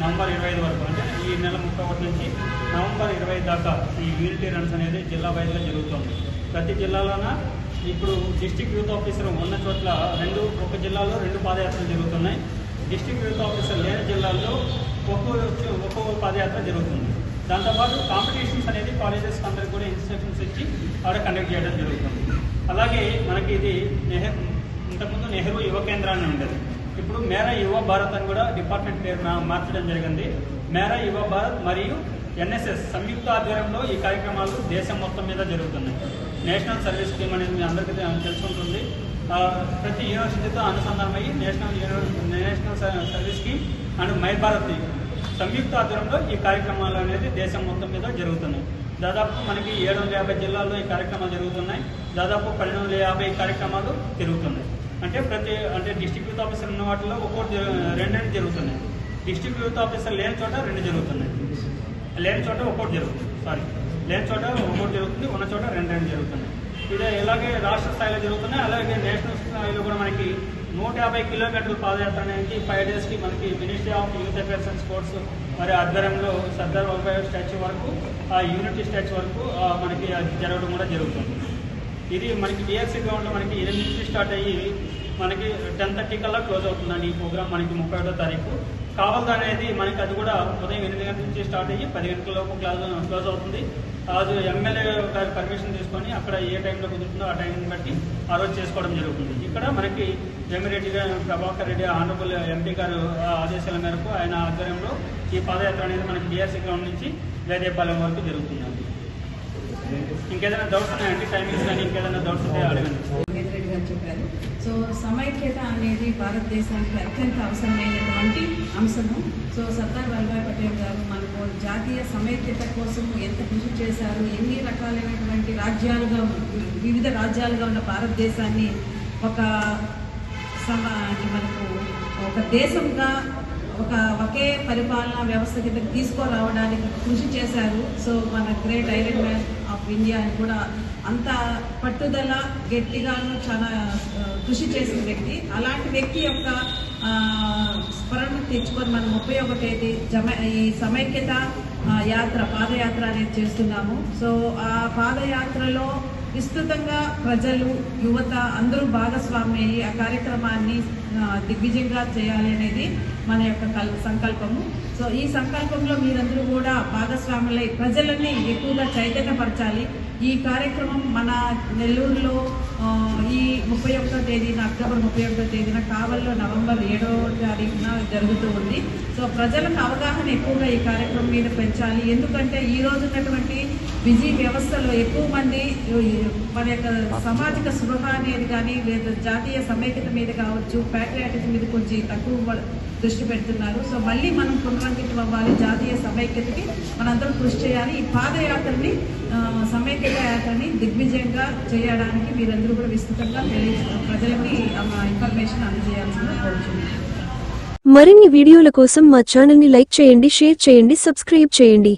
November ఇరవై ఐదు వరకు. అంటే ఈ నెల ముప్పై ఒకటి నుంచి నవంబర్ ఇరవై దాకా ఈ యూనిటీ రన్స్ అనేది జిల్లా వైద్యులు జరుగుతుంది. ప్రతి జిల్లాలోన? ఇప్పుడు డిస్టిక్ యూత్ ఆఫీసర్ ఉన్న చోట్ల రెండు ఒక జిల్లాలో రెండు పాదయాత్రలు జరుగుతున్నాయి. డిస్టిక్ యూత్ ఆఫీసర్ లేని జిల్లాల్లో ఒక్కో ఒక్కో పాదయాత్ర జరుగుతుంది. దాంతోపాటు కాంపిటీషన్స్ అనేది కాలేజెస్ అందరికి కూడా ఇన్స్ట్రక్షన్స్ ఇచ్చి ఆడ కండక్ట్ చేయడం జరుగుతుంది. అలాగే మనకి ఇది నెహ్రూ ఇంతకుముందు నెహ్రూ యువ కేంద్రాన్ని ఉండేది. ఇప్పుడు మేరా యువ భారత్ అని కూడా డిపార్ట్మెంట్ పేరు మార్చడం జరిగింది. మేరా యువ భారత్ మరియు ఎన్ఎస్ఎస్ సంయుక్త ఆధ్వర్యంలో ఈ కార్యక్రమాలు దేశం మొత్తం మీద జరుగుతున్నాయి. నేషనల్ సర్వీస్ స్కీమ్ అనేది మీ అందరికీ తెలుసుకుంటుంది. ప్రతి యూనివర్సిటీతో అనుసంధానమయ్యి national national service scheme and My Bharat సంయుక్త ఆధ్వర్యంలో ఈ కార్యక్రమాలు అనేది దేశం మొత్తం మీద జరుగుతున్నాయి. దాదాపు మనకి ఏడు వందల యాభై జిల్లాల్లో ఈ కార్యక్రమాలు జరుగుతున్నాయి. దాదాపు పన్నెండు వందల యాభై కార్యక్రమాలు తిరుగుతున్నాయి. అంటే ప్రతి అంటే డిస్ట్రిక్ట్ యూత్ ఆఫీసర్ ఉన్న వాటిలో ఒక్కోటి జరు- జరుగుతున్నాయి. డిస్ట్రిక్ట్ యూత్ ఆఫీసర్ లేని చోట రెండు జరుగుతున్నాయి. లేని చోట ఒక్కోటి జరుగుతుంది. సారీ లేని చోట ఒక్కోటి జరుగుతుంది. ఉన్న చోట రెండు రెండు జరుగుతున్నాయి. ఇది ఇలాగే రాష్ట్ర స్థాయిలో జరుగుతున్నాయి. అలాగే నేషనల్ స్థాయిలో కూడా మనకి నూట యాభై కిలోమీటర్ల పాదయాత్ర అనేది ఫైవ్ డేస్కి మనకి ministry of youth affairs and sports మరి ఆధ్వర్యంలో సర్దార్ వల్లభాయ్ స్టాచ్యూ వరకు ఆ యూనిటీ స్టాచ్యూ వరకు మనకి అది జరగడం కూడా జరుగుతుంది. ఇది మనకి డిఎస్సి గ్రౌండ్లో మనకి ఎనిమిది నుంచి స్టార్ట్ అయ్యి మనకి టెన్ థర్టీ కల్లా క్లోజ్ అవుతుందండి ఈ ప్రోగ్రామ్ మనకి ముప్పై ఒకటో తారీఖు. కావలది అనేది మనకి అది కూడా ఉదయం ఎనిమిది గంటల నుంచి స్టార్ట్ అయ్యి పది గంటల లోపు క్లోజ్ అవుతుంది. అది ఎమ్మెల్యే గారి పర్మిషన్ తీసుకొని అక్కడ ఏ టైంలో కుదురుతుందో ఆ టైంని బట్టి ఆ రోజు చేసుకోవడం జరుగుతుంది. ఇక్కడ మనకి వేమిరెడ్డి గారు ప్రభాకర్ రెడ్డి ఆనరబుల్ ఎంపీ గారు ఆదేశాల మేరకు ఆయన ఆధ్వర్యంలో ఈ పాదయాత్ర అనేది మనకి బీఆర్సీ గ్రౌండ్ నుంచి వేదేపాలెం వరకు జరుగుతుందండి. ఇంకేదైనా డౌట్స్ ఉన్నాయండి టైమింగ్స్ కానీ ఇంకేదైనా డౌట్స్ ఉంటే అడగండి. చెప్పారు. సో సమైక్యత అనేది భారతదేశానికి అత్యంత అవసరమైనటువంటి అంశము. సో సర్దార్ వల్లభాయ్ పటేల్ గారు మనకు జాతీయ సమైక్యత కోసం ఎంత కృషి చేశారు? ఎన్ని రకాలైనటువంటి రాజ్యాలుగా వివిధ రాజ్యాలుగా ఉన్న భారతదేశాన్ని ఒక సమా మనకు ఒక దేశంగా ఒక ఒకే పరిపాలనా వ్యవస్థ కింద తీసుకురావడానికి కృషి చేశారు. సో మన great iron man of India అని కూడా అంత పట్టుదల గట్టిగాను చాలా కృషి చేసిన వ్యక్తి. అలాంటి వ్యక్తి యొక్క స్మరణ తెచ్చుకొని మనం ముప్పై ఒకటేది జమ ఈ సమైక్యత యాత్ర పాదయాత్ర అనేది చేస్తున్నాము. సో ఆ పాదయాత్రలో విస్తృతంగా ప్రజలు యువత అందరూ భాగస్వామి అయ్యి ఆ కార్యక్రమాన్ని దిగ్విజయంగా చేయాలి అనేది మన యొక్క కల్ సంకల్పము. సో ఈ సంకల్పంలో మీరందరూ కూడా భాగస్వాములై ప్రజలని ఎక్కువగా చైతన్యపరచాలి. ఈ కార్యక్రమం మన నెల్లూరులో ఈ ముప్పై ఒకటో తేదీన అక్టోబర్ ముప్పై ఒకటో తేదీన కావల్లో నవంబర్ ఏడవ తారీఖున జరుగుతూ ఉంది. సో ప్రజలకు అవగాహన ఎక్కువగా ఈ కార్యక్రమం మీద పెంచాలి. ఎందుకంటే ఈ రోజు ఉన్నటువంటి బిజీ వ్యవస్థలో ఎక్కువ మంది మన యొక్క సామాజిక స్పృహ అనేది కానీ లేదా జాతీయ సమైక్యత మీద కావచ్చు ప్యాట్రియాటిక్ మీద కొంచెం తక్కువ దృష్టి పెడుతున్నారు. సో మళ్ళీ మనం పునరంకితం అవ్వాలి. జాతీయ సమైక్యతకి మనందరం కృషి చేయాలి. ఈ పాదయాత్రని సమైక్యత యాత్రని దిగ్విజయంగా చేయడానికి మీరందరూ కూడా విస్తృతంగా ప్రజలకి ఆ ఇన్ఫర్మేషన్ అందజేయాల్సిందిగా కోరుచున్నాను. మరిన్ని వీడియోల కోసం మా ఛానల్ని లైక్ చేయండి షేర్ చేయండి సబ్స్క్రైబ్ చేయండి.